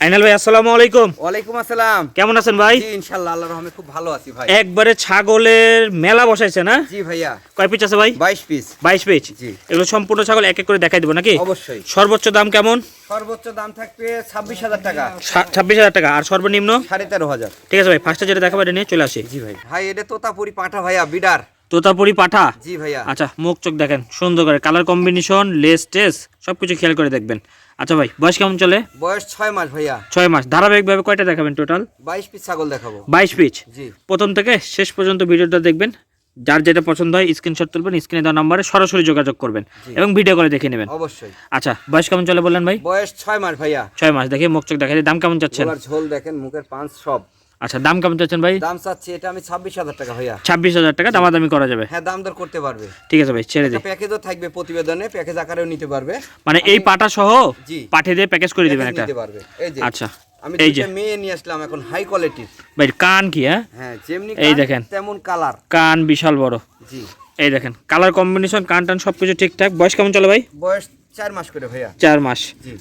আইনাল ভাই আসসালামু আলাইকুম। ওয়ালাইকুম আসসালাম। কেমন আছেন ভাই? ইনশাআল্লাহ আল্লাহর রহমে খুব ভালো আছি ভাই। একবারে ছাগলের মেলা বসাইছে না? জি ভাইয়া। কয় পিস আছে ভাই? 22 পিস বাইশ পিস জি। এগুলো সম্পূর্ণ ছাগল এক এক করে দেখাই দেবো নাকি? অবশ্যই। সর্বোচ্চ দাম কেমন? সর্বোচ্চ দাম থাকবে ছাব্বিশ হাজার টাকা। সা- ছাব্বিশ হাজার টাকা। আর সর্বনিম্ন? সাড়ে তেরো হাজার। ঠিক আছে ভাই ফার্স্টে যেটা দেখাবো এটা নিয়ে চলে আসি। জি ভাই। ভাই এটা তোতাপুরি পাঠা ভাইয়া বিডার। তোতাপুরি পাঠা? জি ভাইয়া। আচ্ছা মুখ চোখ দেখেন সুন্দর করে। কালার কম্বিনেশন লেস টেস সবকিছু খেয়াল করে দেখবেন। আচ্ছা ভাই বয়স কেমন চলে? বয়স ছয় মাস ভাইয়া। ছয় মাস। ধারাবাহিকভাবে কয়টা দেখাবেন টোটাল বাইশ পিস ছাগল দেখাবো। বাইশ পিস? জি। প্রথম থেকে শেষ পর্যন্ত ভিডিওটা দেখবেন। যার যেটা পছন্দ হয় স্ক্রিনশট তুলবেন স্ক্রিনে দেওয়া নাম্বারে সরাসরি যোগাযোগ করবেন এবং ভিডিও করে দেখে নেবেন। অবশ্যই। আচ্ছা বয়স কেমন চলে বললেন ভাই? বয়স ছয় মাস ভাইয়া। ছয় মাস দেখে মুখ চোখ দেখাই দাম কেমন গলার ঝোল দেখেন মুখের পাঁচ সব। আচ্ছা দাম কেমন চাচ্ছেন ভাই? দাম চাচ্ছি এটা আমি ছাব্বিশ হাজার টাকা ভাইয়া। ছাব্বিশ হাজার টাকা দামাদামি করা যাবে। হ্যাঁ দাম দর করতে পারবে। ঠিক আছে ভাই ছেড়ে দিই। প্যাকেজও থাকবে প্রতিবেদনে প্যাকেজ আকারেও নিতে পারবে। মানে এই পাটা সহ জি। পাঠিয়ে দিয়ে প্যাকেজ করে দিবেন একটা? পারবে। এই যে আচ্ছা আমি এই যে। মেয়ে নিয়ে আসলাম এখন হাই কোয়ালিটির ভাই কান কি হ্যাঁ? হ্যাঁ যেমনি এই দেখেন। তেমন কালার কান বিশাল বড়। জি। এই দেখেন কালার কম্বিনেশন কান টান সবকিছু ঠিকঠাক। বয়স কেমন চলে ভাই? বয়স চার মাস করে ভাইয়া। চার মাস।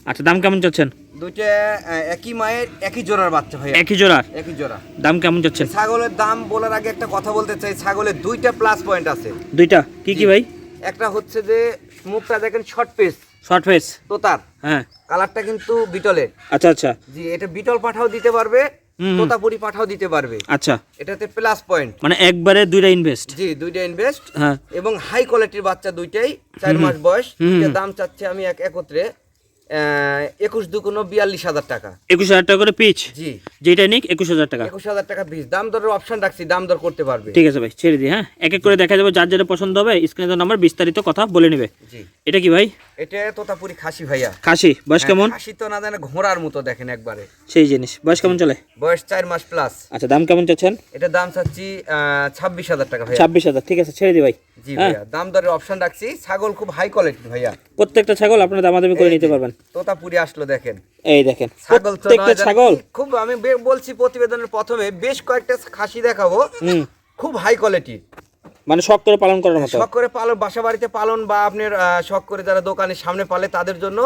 আচ্ছা দাম কেমন চাচ্ছেন? দুইটা একই মায়ের একই জোড়ার বাচ্চা ভাইয়া। একই জোড়ার? একই জোড়া। দাম কেমন চাচ্ছেন? ছাগলের দাম বলার আগে একটা কথা বলতে চাই ছাগলের দুইটা প্লাস পয়েন্ট আছে। দুইটা? কি কি ভাই? একটা হচ্ছে যে মুখটা দেখেন শর্ট পেস শর্ট ফেস তোতার। হ্যাঁ। কালারটা কিন্তু বিটলের। আচ্ছা আচ্ছা। জি এটা বিটল পাঠাও দিতে পারবে। তোতাপুরি পাঠাও দিতে পারবে। আচ্ছা। এটাতে প্লাস পয়েন্ট মানে একবারে দুইটা ইনভেস্ট জি দুইটা ইনভেস্ট হ্যাঁ। এবং হাই কোয়ালিটির বাচ্চা দুইটাই চার মাস বয়স। দাম চাচ্ছে আমি এক একত্রে একুশ দুগুণ বিয়াল্লিশ হাজার টাকা। একুশ হাজার টাকা করে পিচ? জি। যেটা নিক একুশ হাজার টাকা। একুশ হাজার টাকা পিস দাম দরের অপশন রাখছি দাম দর করতে পারবে। ঠিক আছে ভাই ছেড়ে দিই হ্যাঁ? এক এক করে দেখা যাবে যার যেটা পছন্দ হবে স্ক্রিনে দেওয়া নাম্বার বিস্তারিত কথা বলে নেবে। জি। এটা কি ভাই? এটা তোতাপুরি খাসি ভাইয়া। খাসি। বয়স কেমন? খাসি তো না জানে ঘোড়ার মতো দেখেন একবারে। সেই জিনিস। বয়স কেমন চলে? বয়স চার মাস প্লাস আচ্ছা দাম কেমন চাচ্ছেন? এটা দাম চাচ্ছি ছাব্বিশ হাজার টাকা ভাইয়া। ছাব্বিশ হাজার ঠিক আছে ছেড়ে দিই ভাই। জি হ্যাঁ। ভাইয়া দাম দরের অপশন রাখছি। ছাগল খুব হাই কোয়ালিটির ভাইয়া। প্রত্যেকটা ছাগল আপনারা দামাদামি করে নিতে পারবেন। তোতাপুরি আসলো দেখেন। এই দেখেন ছাগল প্রত্যেকটা ছাগল। খুব আমি বলছি প্রতিবেদনের প্রথমে বেশ কয়েকটা খাসি দেখাবো। খুব হাই কোয়ালিটি মানে শখ করে পালন করার মতো। শখ করে পালন বাসা বাড়িতে পালন বা আপনার শখ করে যারা দোকানের সামনে পালে তাদের জন্য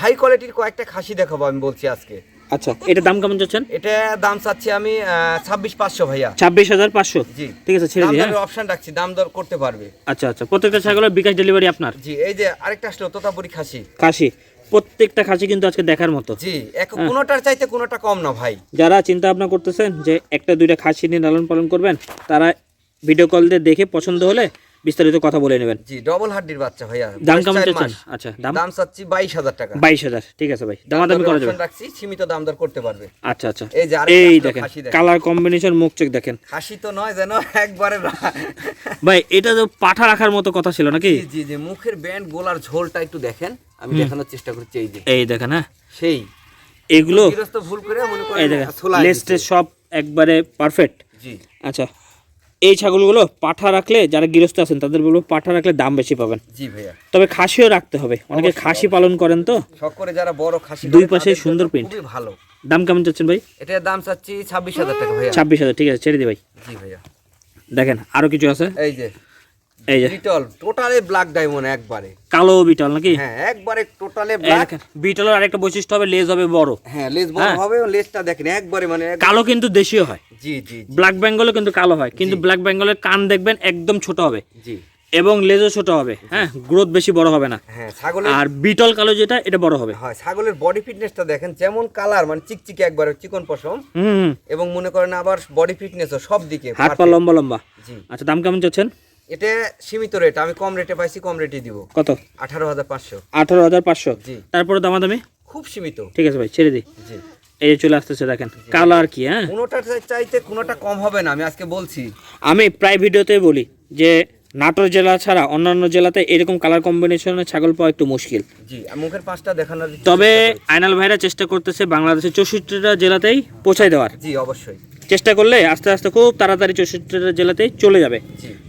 হাই কোয়ালিটির কয়েকটা খাসি দেখাবো আমি বলছি আজকে। আচ্ছা এটা দাম কেমন চাচ্ছেন? এটা দাম চাচ্ছি আমি ছাব্বিশ পাঁচশো ভাইয়া। ছাব্বিশ হাজার পাঁচশো? জি। ঠিক আছে ছেড়ে দিই হ্যাঁ। অপশন রাখছি দাম দর করতে পারবে। আচ্ছা আচ্ছা প্রত্যেকটা ছাগলের বিকাশ ডেলিভারি আপনার? জি এই যে আরেকটা আসলো তোতাপুরি খাসি। খাসি প্রত্যেকটা খাসি কিন্তু আজকে দেখার মতো। জি এক কোনোটার চাইতে কোনোটা কম না ভাই। যারা চিন্তা ভাবনা করতেছেন যে একটা দুইটা খাসি নিয়ে লালন পালন করবেন তারা ভিডিও কল দিয়ে দেখে পছন্দ হলে বিস্তারিত কথা বলে নেবেন। জি ডবল হাড্ডির বাচ্চা ভাইয়া। দাম কেমন চাচ্ছেন? আচ্ছা দাম? দাম চাচ্ছি বাইশ হাজার টাকা। বাইশ হাজার ঠিক আছে ভাই। দামাদামি করা যাবে। রাখছি সীমিত দাম দর করতে পারবে। আচ্ছা আচ্ছা। এই যে এই দেখেন কালার কম্বিনেশন মুখ চোখ দেখেন। খাসি তো নয় যেন একবারে ভাই এটা তো পাঠা রাখার মতো কথা ছিল নাকি? জি জি মুখের ব্যান্ড গোলার ঝোলটা একটু দেখেন। আমি দেখানোর চেষ্টা করছি এই যে। এই দেখেন হ্যাঁ। সেই। এগুলো ভুল করে মনে এই করেন দেখেন লেস্টে সব একবারে পারফেক্ট জি। আচ্ছা এই ছাগলগুলো পাঠা রাখলে যারা গৃহস্থ আছেন তাদের বলব পাঠা রাখলে দাম বেশি পাবেন। জি ভাইয়া। তবে খাসিও রাখতে হবে। অনেকে খাসি পালন করেন তো। শখ করে যারা বড় খাসি দুই পাশে সুন্দর প্রিন্ট। ভালো। দাম কেমন চাচ্ছেন ভাই? এটার দাম চাচ্ছি ছাব্বিশ হাজার টাকা ভাইয়া। ছাব্বিশ হাজার ঠিক আছে ছেড়ে দি ভাই। জি ভাইয়া। দেখেন আরও কিছু আছে? এই যে বিটল টোটালে ব্ল্যাক ডায়মন্ড একবারে। কালো বিটল নাকি? হ্যাঁ একবারে টোটালে ব্ল্যাক বিটলের আরেকটা বৈশিষ্ট্য হবে লেজ হবে বড়। হ্যাঁ লেজ বড় হ্যাঁ। হবে লেজটা দেখেন একবারে মানে কালো কিন্তু দেশীয় হয়। জি জি ব্ল্যাক বেঙ্গলও কিন্তু কালো হয় কিন্তু ব্ল্যাক বেঙ্গলের কান দেখবেন একদম ছোট হবে। জি। এবং লেজও ছোট হবে হ্যাঁ? গ্রোথ বেশি বড় হবে না। হ্যাঁ ছাগলের আর বিটল কালো যেটা এটা বড় হবে। হয় ছাগলের বডি ফিটনেসটা দেখেন যেমন কালার মানে চিকচিকে একবারে চিকন পশম। এবং মনে করেন আবার বডি ফিটনেসও সব দিকে হাত পা লম্বা লম্বা। জি। আচ্ছা দাম কেমন চাচ্ছেন? এটা সীমিত রেট আমি কম রেটে পাইছি কম রেটে দিব। কত? আঠারো হাজার পাঁচশো। আঠারো হাজার পাঁচশো। জি। তারপরে দামাদামি? খুব সীমিত। ঠিক আছে ভাই ছেড়ে দিই। জি। এই চলে আসতেছে দেখেন কালার কি হ্যাঁ? কোনোটা চাইতে কোনোটা কম হবে না আমি আজকে বলছি। আমি প্রায় ভিডিওতে বলি যে নাটোর জেলা ছাড়া অন্যান্য জেলাতে এরকম কালার কম্বিনেশনের ছাগল পাওয়া একটু মুশকিল। জি মুখের পাঁচটা দেখানোর তবে। আইনাল ভাইরা চেষ্টা করতেছে বাংলাদেশের চৌষট্টিটা জেলাতেই পৌঁছায় দেওয়ার। জি অবশ্যই। চেষ্টা করলে আস্তে আস্তে খুব তাড়াতাড়ি চৌষট্টিটা জেলাতে চলে যাবে।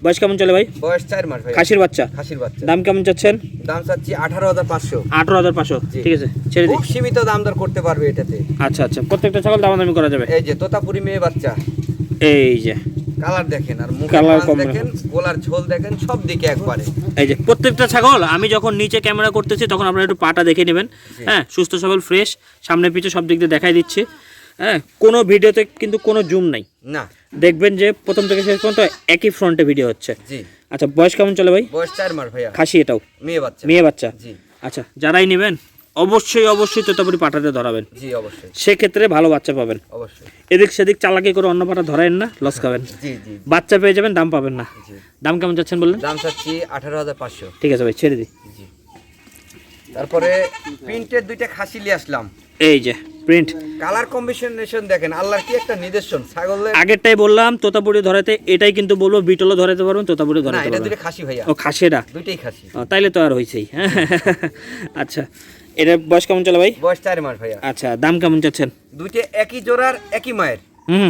বয়স কেমন চলে ভাই? বয়স চার মাস ভাই। খাসির বাচ্চা। খাসির বাচ্চা। দাম কেমন চাচ্ছেন? দাম চাচ্ছি আঠারো হাজার পাঁচশো। আঠারো হাজার পাঁচশো। ঠিক আছে ছেড়ে দিই। সীমিত দাম দর করতে পারবে এটাতে। আচ্ছা আচ্ছা। প্রত্যেকটা ছাগল দাম দামি করা যাবে? এই যে তোতাপুরি মেয়ে বাচ্চা। এই যে। কালার দেখেন আর কম দেখেন গোলার ঝোল দেখেন সব দিকে একবারে। এই যে প্রত্যেকটা ছাগল আমি যখন নিচে ক্যামেরা করতেছি তখন আপনারা একটু পাটা দেখে নেবেন। হ্যাঁ সুস্থ সবল ফ্রেশ সামনে পিছে সব দিক দিয়ে দেখাই দিচ্ছি। হ্যাঁ কোনো ভিডিওতে কিন্তু কোনো জুম নাই। না। দেখবেন যে প্রথম থেকে শেষ পর্যন্ত একই ফ্রন্টে ভিডিও হচ্ছে। জি। আচ্ছা বয়স কেমন চলে ভাই? বয়স চার মাস ভাইয়া। খাসি এটাও? মেয়ে বাচ্চা। মেয়ে বাচ্চা? জি। আচ্ছা যারাই নেবেন অবশ্যই অবশ্যই তোতাপুরি পাটাতে ধরাবেন। জি অবশ্যই। সেক্ষেত্রে ভালো বাচ্চা পাবেন। অবশ্যই। এদিক সেদিক চালাকি করে অন্য পাটা ধরেন না লস খাবেন। জি জি। বাচ্চা পেয়ে যাবেন দাম পাবেন না। দাম কেমন যাচ্ছেন বললেন? দাম চাচ্ছি আঠারো হাজার পাঁচশো। ঠিক আছে ভাই ছেড়ে দিই। জি। তারপরে প্রিন্টের দুইটা খাসি নিয়ে আসলাম। এই যে। প্রিন্ট কালার কম্বিনেশন দেখেন আল্লাহর কি একটা নিদর্শন? ছাগলের আগেরটাই বললাম তোতাপুরি ধরাতে এটাই কিন্তু বলব বিটলও ধরাতে পারবেন তোতাপুরি ধরাতে এটা পারবেন। খাসি ভাইয়া। ও খাসেরা দুইটাই খাসি। তাইলে তো আর হয়েছেই আচ্ছা এটার বয়স কেমন চলে ভাই? বয়স চার মাস ভাইয়া। আচ্ছা দাম কেমন চাচ্ছেন? দুইটা একই জোড়ার একই মায়ের।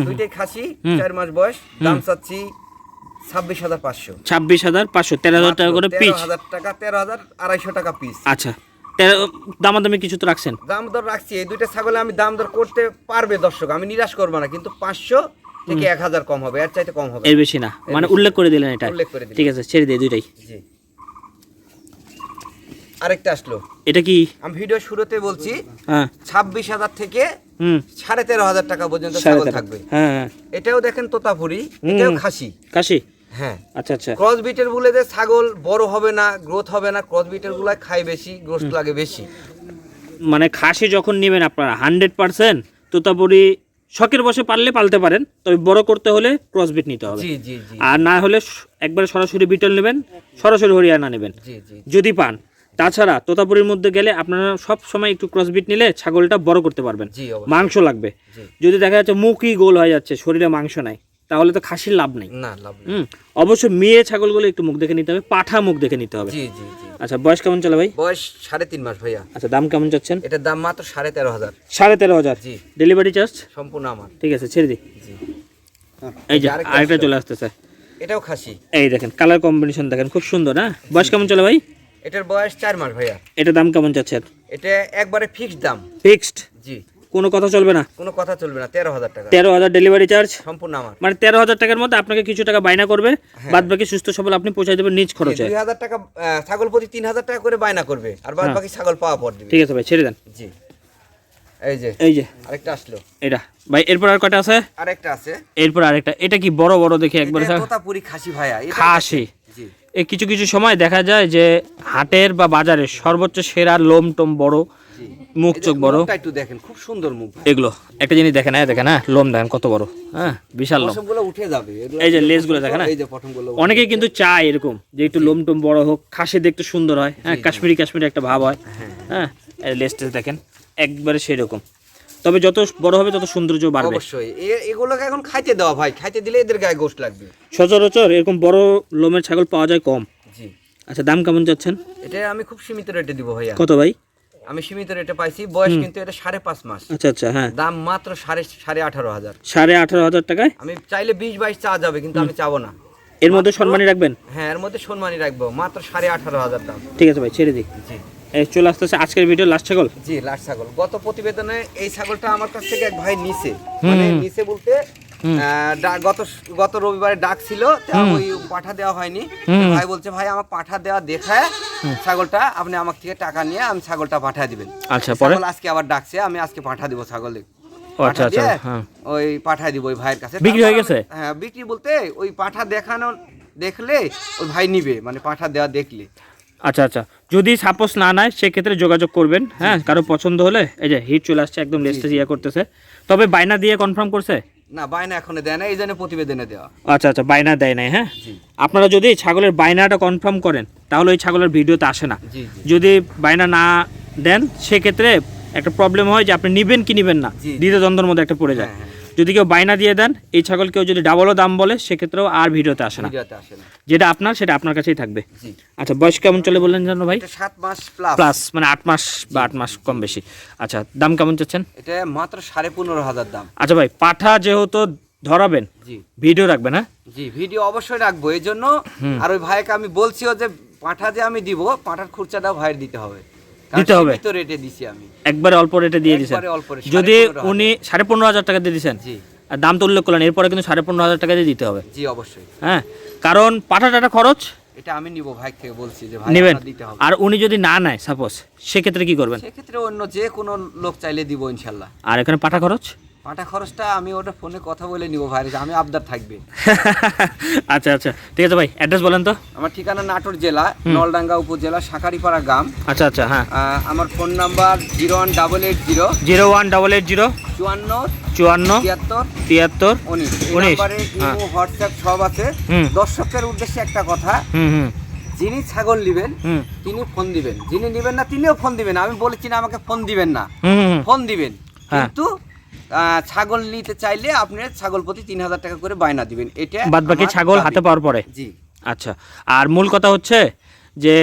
দুইটাই খাসি। চার মাস বয়স। দাম চাচ্ছি ছাব্বিশ হাজার পাঁচশো। ছাব্বিশ হাজার পাঁচশো তেরো হাজার টাকা করে পিচ। হাজার টাকা তেরো হাজার আড়াইশো টাকা পিস। আচ্ছা। দামাদামি কিছু তো রাখছেন? দাম দর রাখছি। এই দুইটা ছাগলে আমি দাম দর করতে পারবে দর্শক আমি নিরাশ করব না কিন্তু পাঁচশো থেকে এক হাজার কম হবে এর চাইতে কম হবে। এর বেশি না মানে উল্লেখ করে দিলেন এটা। উল্লেখ করে। ঠিক আছে ছেড়ে দিয়ে দুইটাই। জি। আরেকটা আসলো। এটা কি? আমি ভিডিও শুরুতে বলছি হ্যাঁ। ছাব্বিশ হাজার থেকে সাড়ে তেরো হাজার টাকা পর্যন্ত ছাগল থাকবে। হ্যাঁ হ্যাঁ। এটাও দেখেন তোতাপুরি এটাও খাসি। কাশি হ্যাঁ। আচ্ছা আচ্ছা। ক্রস বিটের বলে যে ছাগল বড় হবে না গ্রোথ হবে না ক্রস বিটেরগুলা খায় বেশি গ্রোথ লাগে বেশি। মানে খাসি যখন নেবেন আপনারা হান্ড্রেড পার্সেন্ট তোতাপুরি শখের বসে পারলে পালতে পারেন তবে বড় করতে হলে ক্রসবিট নিতে হবে। আর না হলে একবারে সরাসরি বিটল নেবেন সরাসরি হরিয়ানা নেবেন। যদি পান। তাছাড়া তোতাপুরির মধ্যে গেলে আপনারা সব সময় একটু ক্রসবিট নিলে ছাগলটা বড় করতে পারবেন। মাংস লাগবে। যদি দেখা যাচ্ছে মুখই গোল হয়ে যাচ্ছে শরীরে মাংস নাই তাহলে তো খাসির লাভ নেই। না লাভ। হুম অবশ্যই মেয়ে ছাগলগুলো একটু মুখ দেখে নিতে হবে পাঠা মুখ দেখে নিতে হবে। জি জি জি। আচ্ছা বয়স কেমন চলে ভাই? বয়স সাড়ে তিন মাস ভাইয়া। আচ্ছা দাম কেমন চাচ্ছেন? এটার দাম মাত্র সাড়ে তেরো হাজার। সাড়ে তেরো হাজার। জি। ডেলিভারি চার্জ সম্পূর্ণ আমার। ঠিক আছে ছেড়ে দিই জি। এই যে আরেকটা। চলে আসতেছে। এটাও খাসি। এই দেখেন কালার কম্বিনেশন দেখেন খুব সুন্দর না বয়স কেমন চলে ভাই? এটার বয়স চার মাস ভাইয়া। এটার দাম কেমন চাচ্ছেন? এটা একবারে ফিক্সড দাম। ফিক্সড জি। কোনো কথা চলবে না? কোনো কথা চলবে না তেরো হাজার টাকা। তেরো হাজার ডেলিভারি চার্জ সম্পূর্ণ আমার। মানে তেরো হাজার টাকার মধ্যে আপনাকে কিছু টাকা বাইনা করবে বাদ বাকি সুস্থ সবল আপনি পৌঁছাই দেবেন নিজ খরচে। দুই হাজার টাকা ছাগল প্রতি তিন হাজার টাকা করে বায়না করবে আর বাদ হ্যাঁ। বাকি ছাগল পাওয়া পর ঠিক আছে ভাই ছেড়ে দেন। জি। এই যে এই যে। আরেকটা আসলো। এটা। ভাই এরপর আর কটা আছে? আরেকটা আছে। এরপর আরেকটা। এটা কি বড় বড় দেখে একবার তোতাপুরি খাসি ভাইয়া খাসি। এই কিছু কিছু সময় দেখা যায় যে হাটের বা বাজারে সর্বোচ্চ সেরা লোম টোম বড় মুখ চোখ বড়। একটু দেখেন খুব সুন্দর মুখ। এগুলো একটা জিনিস দেখেন হ্যাঁ দেখেন হ্যাঁ লোম দেখেন কত বড়। হ্যাঁ বিশাল লোম। উঠে যাবে এই যে লেজগুলো দেখেন না? এই যে পটমগুলো অনেকেই কিন্তু চায় এরকম যে একটু লোম টোম বড় হোক খাসি দেখতে সুন্দর হয় হ্যাঁ কাশ্মীরি কাশ্মীরি একটা ভাব হয়। হ্যাঁ। এই লেজ টেজ দেখেন একবারে সেরকম। তবে যত বড় হবে তত সৌন্দর্য বাড়বে। অবশ্যই এগুলোকে এখন খাইতে দেওয়া ভাই খাইতে দিলে এদের গায়ে গোস্ট লাগবে। সচরাচর এরকম বড় লোমের ছাগল পাওয়া যায় কম। জি। আচ্ছা দাম কেমন যাচ্ছেন? এটা আমি খুব সীমিত রেটে দিব ভাইয়া। কত ভাই? আমি সীমিত রেটে পাইছি বয়স কিন্তু এটা সাড়ে পাঁচ মাস। আচ্ছা আচ্ছা হ্যাঁ। দাম মাত্র সাড়ে সাড়ে আঠারো হাজার। সাড়ে আঠারো হাজার টাকায়? আমি চাইলে বিশ বাইশ চা যাবে কিন্তু আমি চাবো না। এর মধ্যে সম্মানী রাখবেন? হ্যাঁ এর মধ্যে সম্মানই রাখব মাত্র সাড়ে আঠারো হাজার দাম। ঠিক আছে ভাই ছেড়ে দিই। জি। এই চলে আসতেছে আজকের ভিডিও লাস্ট ছাগল? জি লাট ছাগল। গত প্রতিবেদনে এই ছাগলটা আমার কাছ থেকে এক ভাই নিছে। মানে নিছে বলতে গত গত রবিবারে ডাক ছিল ওই পাঠা দেওয়া হয়নি। ভাই বলছে ভাই আমার পাঠা দেওয়া দেখায় ছাগলটা আপনি আমার থেকে টাকা নিয়ে আমি ছাগলটা পাঠা দিবেন। আচ্ছা পরে? আজকে আবার ডাকছে আমি আজকে পাঠা দিব ছাগল আচ্ছা আচ্ছা হ্যাঁ। ওই পাঠায় দিব ওই ভাইয়ের কাছে। বিক্রি হয়ে গেছে? হ্যাঁ বিক্রি বলতে ওই পাঠা দেখানো দেখলে ওই ভাই নিবে মানে পাঠা দেওয়া দেখলে। আচ্ছা আচ্ছা। যদি সাপোজ না নেয় সেক্ষেত্রে যোগাযোগ করবেন হ্যাঁ? কারও পছন্দ হলে এই যে হিট চলে আসছে একদম লেস্টে ইয়ে করতেছে। তবে বাইনা দিয়ে কনফার্ম করছে? না বায়না এখনও দেয় না এই জন্য প্রতিবেদনে দেওয়া। আচ্ছা আচ্ছা বাইনা দেয় নাই হ্যাঁ? আপনারা যদি ছাগলের বাইনাটা কনফার্ম করেন তাহলে ওই ছাগলের ভিডিওতে আসে না। যদি বাইনা না দেন সেক্ষেত্রে একটা প্রবলেম হয় যে আপনি নিবেন কি নিবেন না। দ্বিতীয় দ্বন্দ্বের মধ্যে একটা পড়ে যায়। হ্যাঁ, হ্যাঁ। যদি কেউ বাইনা দিয়ে দেন এই ছাগল কেউ যদি ডাবলও দাম বলে সেক্ষেত্রেও আর ভিডিওতে আসে না। যেটা আপনার সেটা আপনার কাছেই থাকবে। আচ্ছা বয়স কেমন চলে বললেন জানো ভাই? সাত মাস প্লাস মানে আট মাস বা আট মাস কম বেশি। আচ্ছা দাম কেমন চাচ্ছেন? এটা মাত্র সাড়ে পনেরো হাজার দাম। আচ্ছা ভাই পাঠা যেহেতু ধরাবেন ভিডিও রাখবেন হ্যাঁ? জি ভিডিও অবশ্যই রাখব। এই জন্য আর ওই ভাইকে আমি বলছিও যে পাঠা যে আমি দিব পাঠার খুরচাটা ভাইয়ের দিতে হবে। দিতে হবে? রেটে দিছি আমি। একবারে অল্প রেটে দিয়ে rate, যদি উনি সাড়ে পনেরো হাজার টাকা দিয়ে দিচ্ছেন আর দাম তো উল্লেখ করলেন এরপরে কিন্তু সাড়ে পনেরো হাজার টাকা দিয়ে দিতে হবে। জি অবশ্যই। হ্যাঁ কারণ পাঠা টাটা খরচ? এটা আমি নিব ভাই থেকে বলছি যে ভাই নেবেন। আর উনি যদি না নেয় সাপোজ সেক্ষেত্রে কি করবেন? সেক্ষেত্রে অন্য যে কোনো লোক চাইলে দিব ইনশাল্লাহ। আর এখানে পাঠা খরচ? পাটা খরচটা আমি ওটা ফোনে কথা বলে নিব ভাই আমি আবদার থাকবে। আচ্ছা আচ্ছা। ঠিক আছে ভাই অ্যাড্রেস বলেন তো। আমার ঠিকানা নাটোর জেলা নলডাঙ্গা উপজেলা শাকারিপাড়া গ্রাম। আচ্ছা আচ্ছা হ্যাঁ। আমার phone number zero one double eight zero zero one double eight zero চুয়ান্ন চুয়ান্ন তিয়াত্তর তিয়াত্তর উনিশ। উনিশ, হ্যাঁ। হোয়াটসঅ্যাপ সব আছে। দর্শকের উদ্দেশ্যে একটা কথা যিনি ছাগল নেবেন তিনি ফোন দিবেন। যিনি নেবেন না তিনিও ফোন দিবেন আমি বলেছি না আমাকে ফোন দিবেন না। ফোন দিবেন। হ্যাঁ। কিন্তু ছাগল নিতে চাইলে আপনি ছাগল প্রতি তিন হাজার টাকা করে বায়না দিবেন। এটা বাদ বাকি ছাগল হাতে পাওয়ার পরে? জি। আচ্ছা। আর মূল কথা হচ্ছে যে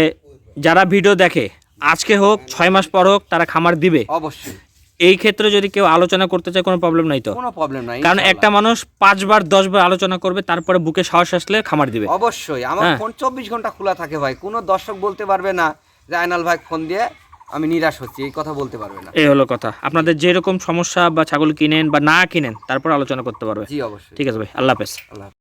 যারা ভিডিও দেখে আজকে হোক ছয় মাস পর হোক তারা খামার দিবে। অবশ্যই। এই ক্ষেত্রে যদি কেউ আলোচনা করতে চায় কোনো প্রবলেম নাই তো? কোনো প্রবলেম নাই কারণ একটা মানুষ পাঁচবার দশবার আলোচনা করবে তারপরে বুকে সাহস আসলে খামার দিবে। অবশ্যই। আমার হ্যাঁ। ফোন চব্বিশ ঘণ্টা খোলা থাকে ভাই। কোনো দর্শক বলতে পারবে না যে আয়নাল ভাই ফোন দিয়ে আমি নিরাশ হচ্ছি এই কথা বলতে পারবে না। এই হলো কথা। আপনাদের যেরকম সমস্যা বা ছাগল কিনেন বা না কিনেন তারপর আলোচনা করতে পারবে। জি অবশ্যই। ঠিক আছে ভাই আল্লাহ হাফেজ। আল্লাহ।